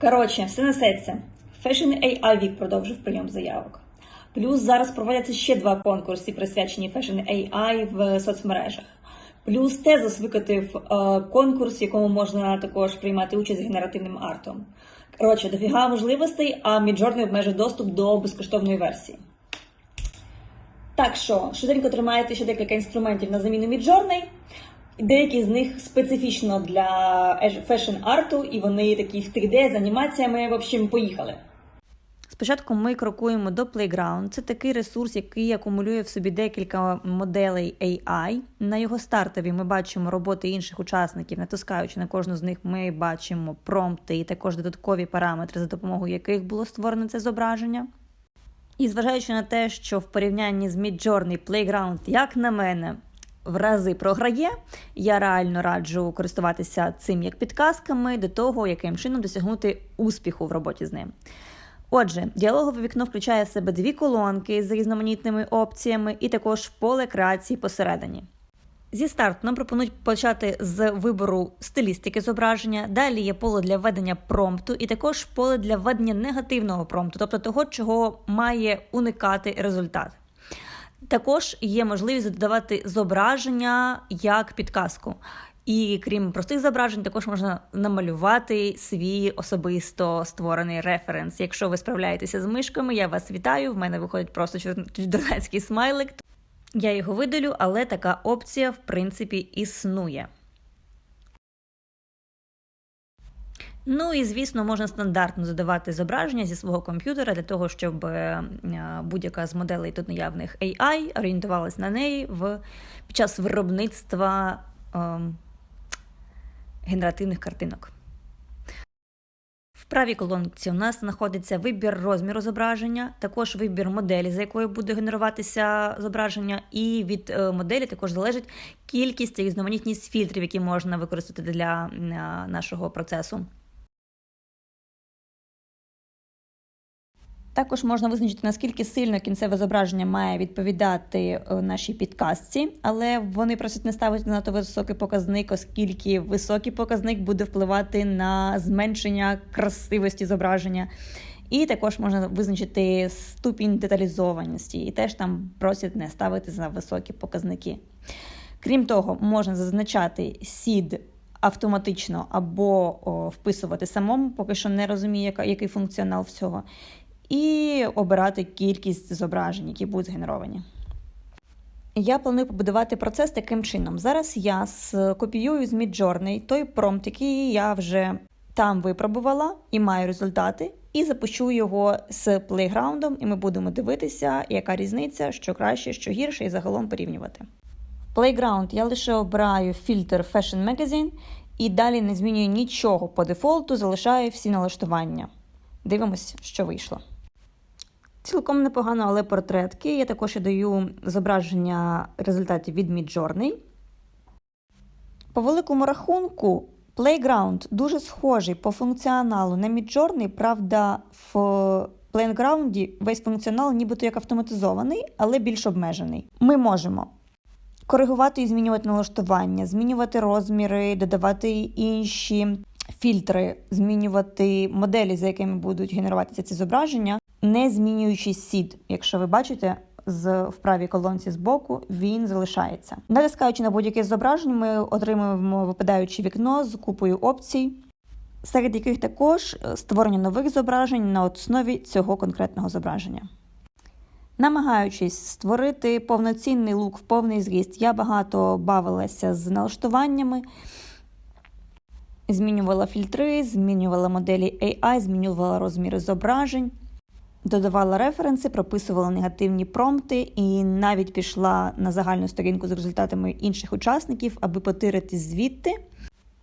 Коротше, все несеться. Fashion AI Week продовжив прийом заявок. Плюс зараз проводяться ще два конкурси, присвячені Fashion AI в соцмережах. Плюс Тезос викотив е, конкурс, в якому можна також приймати участь з генеративним артом. Коротше, дофіга можливостей, а Midjourney обмежує доступ до безкоштовної версії. Так що, швиденько тримаєте ще декілька інструментів на заміну Midjourney. Деякі з них специфічно для фешн-арту, і вони такі в 3D з анімаціями. В общем, поїхали. Спочатку ми крокуємо до Playground. Це такий ресурс, який акумулює в собі декілька моделей AI. На його стартові ми бачимо роботи інших учасників, натискаючи на кожну з них, ми бачимо промпти і також додаткові параметри, за допомогою яких було створено це зображення. І зважаючи на те, що в порівнянні з Midjourney Playground, як на мене, в рази програє, я реально раджу користуватися цим як підказками до того, яким чином досягнути успіху в роботі з ним. Отже, діалогове вікно включає в себе дві колонки з різноманітними опціями і також поле креації посередині. Зі старту нам пропонують почати з вибору стилістики зображення. Далі є поле для введення промпту, і також поле для введення негативного промпту, тобто того, чого має уникати результат. Також є можливість додавати зображення як підказку. І крім простих зображень, також можна намалювати свій особисто створений референс. Якщо ви справляєтеся з мишками, я вас вітаю. В мене виходить просто чудернацький смайлик. Я його видалю, але така опція, в принципі, існує. Ну і звісно, можна стандартно задавати зображення зі свого комп'ютера для того, щоб е, будь-яка з моделей тут наявних AI орієнтувалась на неї в під час виробництва е, генеративних картинок. В правій колонці у нас знаходиться вибір розміру зображення, також вибір моделі, за якою буде генеруватися зображення, і від е, моделі також залежить кількість різноманітність фільтрів, які можна використати для е, нашого процесу. Також можна визначити, наскільки сильно кінцеве зображення має відповідати е, нашій підказці, але вони просять не ставити надто високий показник, оскільки високий показник буде впливати на зменшення красивості зображення. І також можна визначити ступінь деталізованості, і теж там просять не ставити за високі показники. Крім того, можна зазначати сід автоматично або о, вписувати самому, поки що не розумію, який функціонал всього і обирати кількість зображень, які будуть згенеровані. Я планую побудувати процес таким чином. Зараз я скопіюю з Midjourney той промпт, який я вже там випробувала і маю результати, і запущу його з плейграундом, і ми будемо дивитися, яка різниця, що краще, що гірше, і загалом порівнювати. В Playground я лише обираю фільтр Fashion Magazine і далі не змінюю нічого по дефолту, залишаю всі налаштування. Дивимось, що вийшло. Цілком непогано, але портретки. Я також даю зображення результатів від Midjourney. По великому рахунку, Playground дуже схожий по функціоналу на Midjourney, правда, в Playground весь функціонал нібито як автоматизований, але більш обмежений. Ми можемо коригувати і змінювати налаштування, змінювати розміри, додавати інші фільтри, змінювати моделі, за якими будуть генеруватися ці зображення не змінюючи сід. Якщо ви бачите, з в правій колонці збоку він залишається. Натискаючи на будь-яке зображення, ми отримуємо випадаюче вікно з купою опцій, серед яких також створення нових зображень на основі цього конкретного зображення. Намагаючись створити повноцінний лук в повний зріст, я багато бавилася з налаштуваннями. Змінювала фільтри, змінювала моделі AI, змінювала розміри зображень. Додавала референси, прописувала негативні промпти і навіть пішла на загальну сторінку з результатами інших учасників, аби потирити звідти.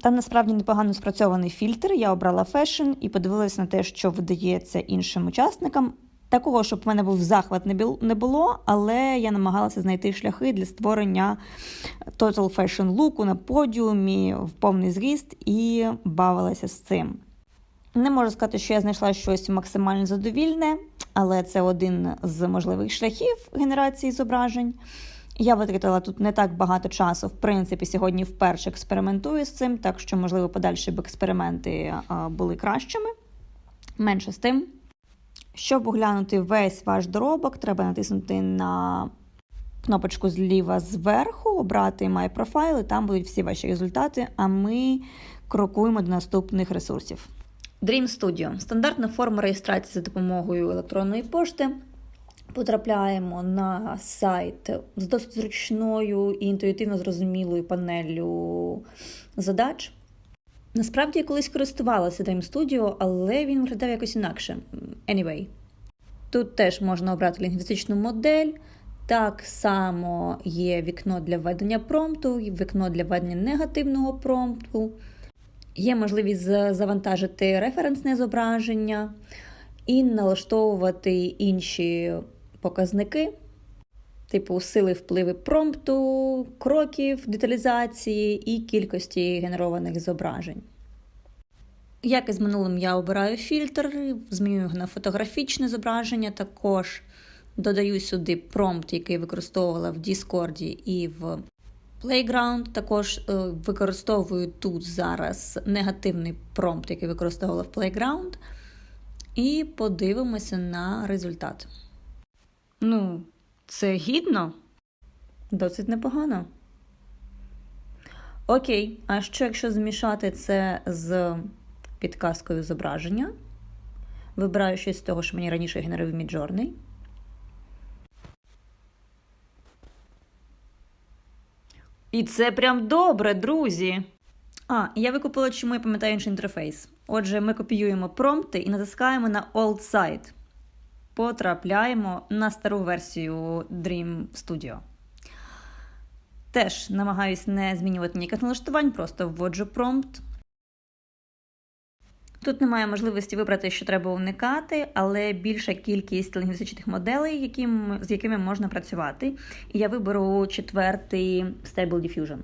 Там насправді непогано спрацьований фільтр. Я обрала фешн і подивилася на те, що видається іншим учасникам. Такого, щоб в мене був захват, не було, але я намагалася знайти шляхи для створення total fashion луку на подіумі в повний зріст і бавилася з цим. Не можу сказати, що я знайшла щось максимально задовільне, але це один з можливих шляхів генерації зображень. Я витратила тут не так багато часу. В принципі, сьогодні вперше експериментую з цим, так що, можливо, подальші б експерименти були кращими. Менше з тим. Щоб оглянути весь ваш доробок, треба натиснути на кнопочку зліва зверху, обрати My Profile, і там будуть всі ваші результати, а ми крокуємо до наступних ресурсів. Dream Studio стандартна форма реєстрації за допомогою електронної пошти. Потрапляємо на сайт з досить зручною і інтуїтивно зрозумілою панеллю задач. Насправді я колись користувалася Dream Studio, але він виглядав якось інакше. Anyway. Тут теж можна обрати лінгвістичну модель. Так само є вікно для введення промпту, вікно для введення негативного промпту. Є можливість завантажити референсне зображення і налаштовувати інші показники, типу сили впливи промпту, кроків деталізації і кількості генерованих зображень. Як і з минулим, я обираю фільтр, змінюю його на фотографічне зображення, також додаю сюди промпт, який використовувала в Discord і в Playground. Також е, використовую тут зараз негативний промпт, який використовувала в Playground. І подивимося на результат. Ну, це гідно? Досить непогано. Окей, а що якщо змішати це з підказкою зображення? Вибираю щось з того, що мені раніше генерив Midjourney. І це прям добре, друзі. А, я викупила, чому я пам'ятаю інший інтерфейс. Отже, ми копіюємо промпти і натискаємо на Old Site. Потрапляємо на стару версію Dream Studio. Теж намагаюсь не змінювати ніяких налаштувань, просто вводжу промпт. Тут немає можливості вибрати, що треба уникати, але більша кількість лінгвістичних моделей, яким, з якими можна працювати. І я виберу четвертий Stable Diffusion.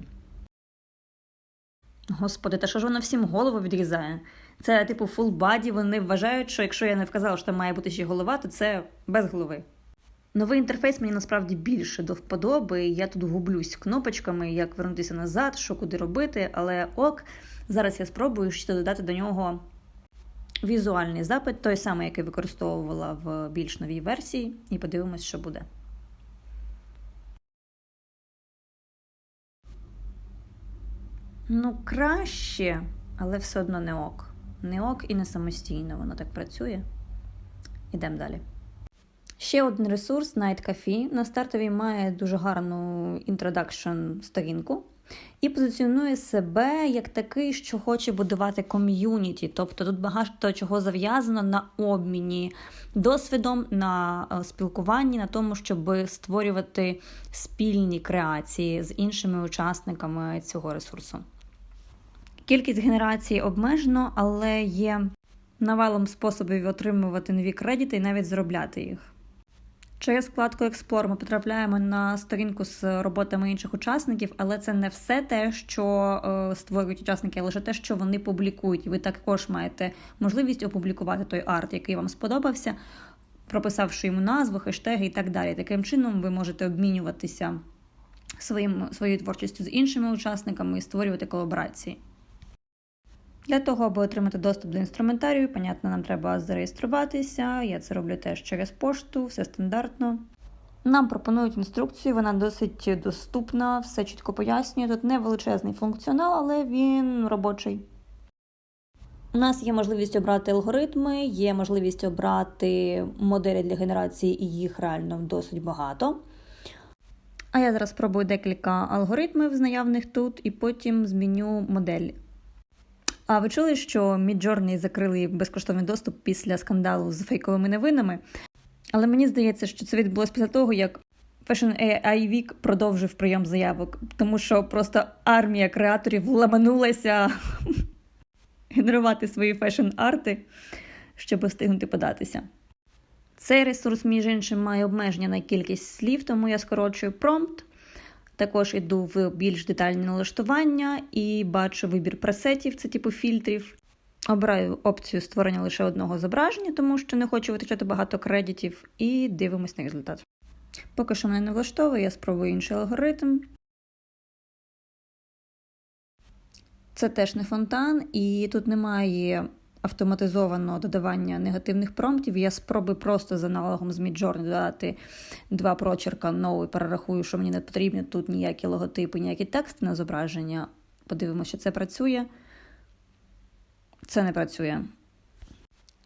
Господи, та що ж воно всім голову відрізає? Це типу full body, вони вважають, що якщо я не вказала, що там має бути ще голова, то це без голови. Новий інтерфейс мені насправді більше до вподоби. Я тут гублюсь кнопочками, як вернутися назад, що куди робити, але ок. Зараз я спробую ще додати до нього візуальний запит, той самий, який використовувала в більш новій версії, і подивимось, що буде. Ну, краще, але все одно не ок. Не ок і не самостійно воно так працює. Ідемо далі. Ще один ресурс Night Cafe. На стартовій має дуже гарну інтродакшн сторінку і позиціонує себе як такий, що хоче будувати ком'юніті. Тобто тут багато чого зав'язано на обміні досвідом, на е, спілкуванні, на тому, щоб створювати спільні креації з іншими учасниками цього ресурсу. Кількість генерацій обмежено, але є навалом способів отримувати нові кредити і навіть заробляти їх. Через вкладку Explore ми потрапляємо на сторінку з роботами інших учасників, але це не все те, що е, створюють учасники, а лише те, що вони публікують. І ви також маєте можливість опублікувати той арт, який вам сподобався, прописавши йому назву, хештеги і так далі. Таким чином ви можете обмінюватися своїм, своєю творчістю з іншими учасниками і створювати колаборації. Для того, аби отримати доступ до інструментарію, понятно, нам треба зареєструватися. Я це роблю теж через пошту, все стандартно. Нам пропонують інструкцію, вона досить доступна, все чітко пояснює. Тут не величезний функціонал, але він робочий. У нас є можливість обрати алгоритми, є можливість обрати моделі для генерації, і їх реально досить багато. А я зараз спробую декілька алгоритмів з наявних тут, і потім зміню модель. А ви чули, що Midjourney закрили безкоштовний доступ після скандалу з фейковими новинами? Але мені здається, що це відбулося після того, як Fashion AI Week продовжив прийом заявок, тому що просто армія креаторів ламанулася генерувати свої фешн-арти, щоб встигнути податися. Цей ресурс, між іншим, має обмеження на кількість слів, тому я скорочую промпт. Також йду в більш детальні налаштування і бачу вибір пресетів, це типу фільтрів. Обираю опцію створення лише одного зображення, тому що не хочу витрачати багато кредитів, і дивимось на результат. Поки що мене не влаштовує, я спробую інший алгоритм. Це теж не фонтан, і тут немає автоматизованого додавання негативних промптів. Я спробую просто з аналогом з Midjourney додати два прочерка і перерахую, що мені не потрібно. Тут ніякі логотипи, ніякі тексти на зображення. Подивимося, що це працює. Це не працює.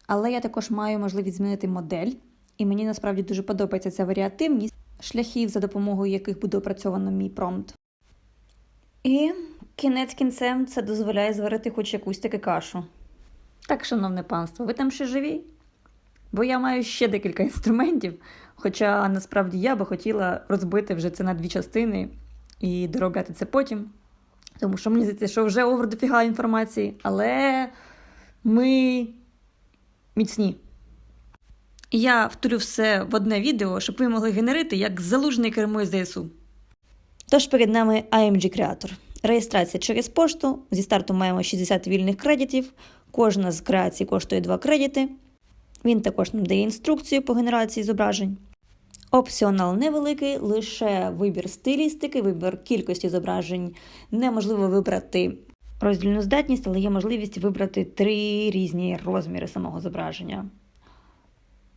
Але я також маю можливість змінити модель, і мені насправді дуже подобається ця варіативність шляхів, за допомогою яких буде опрацьовано мій промпт. І кінець кінцем це дозволяє зварити хоч якусь таки кашу. Так, шановне панство, ви там ще живі? Бо я маю ще декілька інструментів, хоча насправді я би хотіла розбити вже це на дві частини і доробляти це потім. Тому що мені здається, що вже овер дофіга інформації, але ми міцні. Я втулю все в одне відео, щоб ви могли генерити як залужний кермо ЗСУ. Тож перед нами IMG Creator. Реєстрація через пошту. Зі старту маємо 60 вільних кредитів. Кожна з креацій коштує 2 кредити. Він також нам дає інструкцію по генерації зображень. Опціонал невеликий, лише вибір стилістики, вибір кількості зображень. Неможливо вибрати роздільну здатність, але є можливість вибрати три різні розміри самого зображення.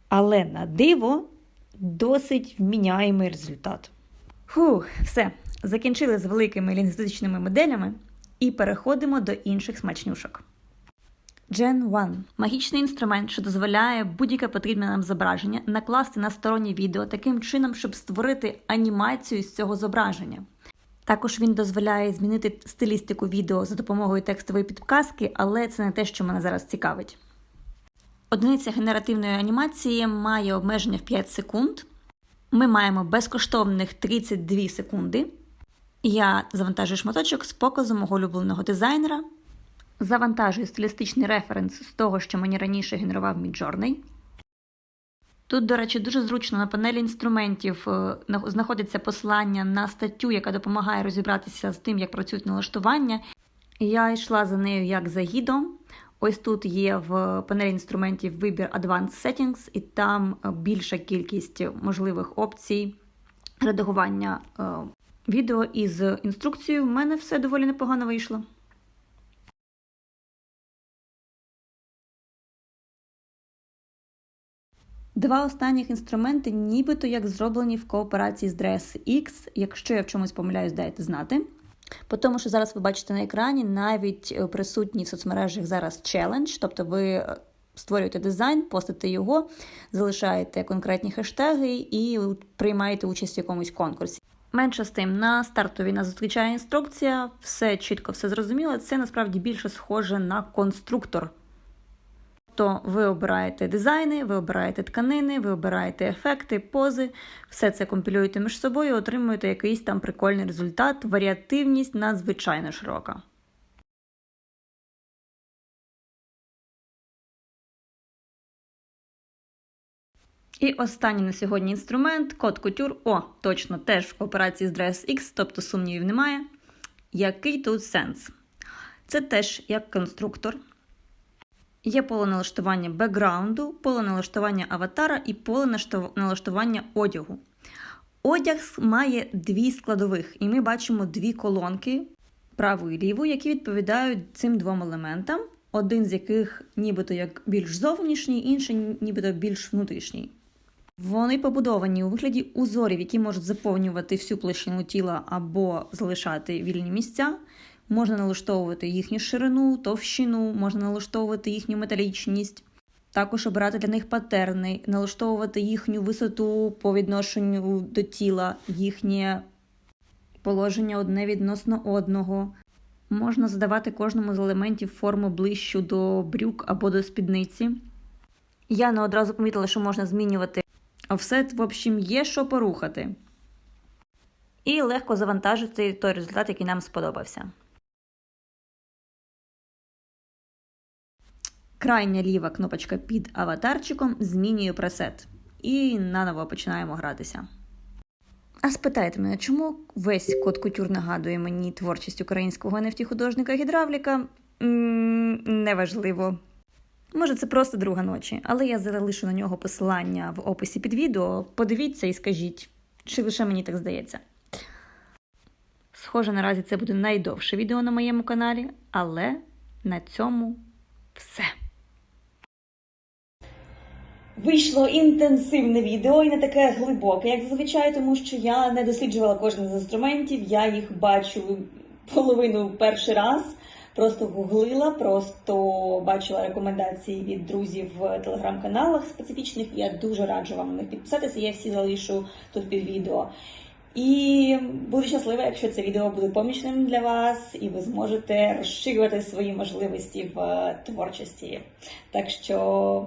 Але на диво досить вміняємий результат. Фух, все. Закінчили з великими лінгвістичними моделями і переходимо до інших смачнюшок. Gen 1 – магічний інструмент, що дозволяє будь-яке потрібне нам зображення накласти на стороннє відео таким чином, щоб створити анімацію з цього зображення. Також він дозволяє змінити стилістику відео за допомогою текстової підказки, але це не те, що мене зараз цікавить. Одиниця генеративної анімації має обмеження в 5 секунд. Ми маємо безкоштовних 32 секунди. Я завантажую шматочок з показу мого улюбленого дизайнера. Завантажую стилістичний референс з того, що мені раніше генерував Midjourney. Тут, до речі, дуже зручно на панелі інструментів е, знаходиться посилання на статтю, яка допомагає розібратися з тим, як працюють налаштування. Я йшла за нею як за гідом. Ось тут є в панелі інструментів вибір Advanced Settings, і там е, більша кількість можливих опцій редагування е, відео із інструкцією. В мене все доволі непогано вийшло. Два останніх інструменти нібито як зроблені в кооперації з DressX. Якщо я в чомусь помиляюсь, дайте знати. По тому, що зараз ви бачите на екрані, навіть е, присутній в соцмережах зараз челендж, тобто ви е, створюєте дизайн, постите його, залишаєте конкретні хештеги і приймаєте участь в якомусь конкурсі. Менше з тим, на стартові нас зустрічає інструкція, все чітко, все зрозуміло. Це насправді більше схоже на конструктор. То ви обираєте дизайни, ви обираєте тканини, ви обираєте ефекти, пози, все це компілюєте між собою, отримуєте якийсь там прикольний результат, варіативність надзвичайно широка. І останній на сьогодні інструмент код Couture. О, точно, теж в кооперації з DressX, тобто сумнівів немає. Який тут сенс? Це теж як конструктор. Є поле налаштування бекграунду, поле налаштування аватара і поле налаштування одягу. Одяг має дві складових, і ми бачимо дві колонки праву і ліву, які відповідають цим двом елементам, один з яких нібито як більш зовнішній, інший нібито більш внутрішній. Вони побудовані у вигляді узорів, які можуть заповнювати всю площину тіла або залишати вільні місця. Можна налаштовувати їхню ширину, товщину, можна налаштовувати їхню металічність, також обирати для них патерни, налаштовувати їхню висоту по відношенню до тіла, їхнє положення одне відносно одного. Можна задавати кожному з елементів форму ближчу до брюк або до спідниці. Я не одразу помітила, що можна змінювати офсет, в общем, є що порухати. І легко завантажити той результат, який нам сподобався. Крайня ліва кнопочка під аватарчиком змінює пресет. І наново починаємо гратися. А спитайте мене, чому весь код кутюр нагадує мені творчість українського nft художника гідравліка? м неважливо. Може, це просто друга ночі, але я залишу на нього посилання в описі під відео. Подивіться і скажіть, чи лише мені так здається. Схоже, наразі це буде найдовше відео на моєму каналі, але на цьому все. Вийшло інтенсивне відео і не таке глибоке, як зазвичай, тому що я не досліджувала кожен з інструментів, я їх бачу половину перший раз. Просто гуглила, просто бачила рекомендації від друзів в телеграм-каналах специфічних. Я дуже раджу вам них підписатися. Я всі залишу тут під відео. І буду щаслива, якщо це відео буде помічним для вас, і ви зможете розширювати свої можливості в творчості. Так що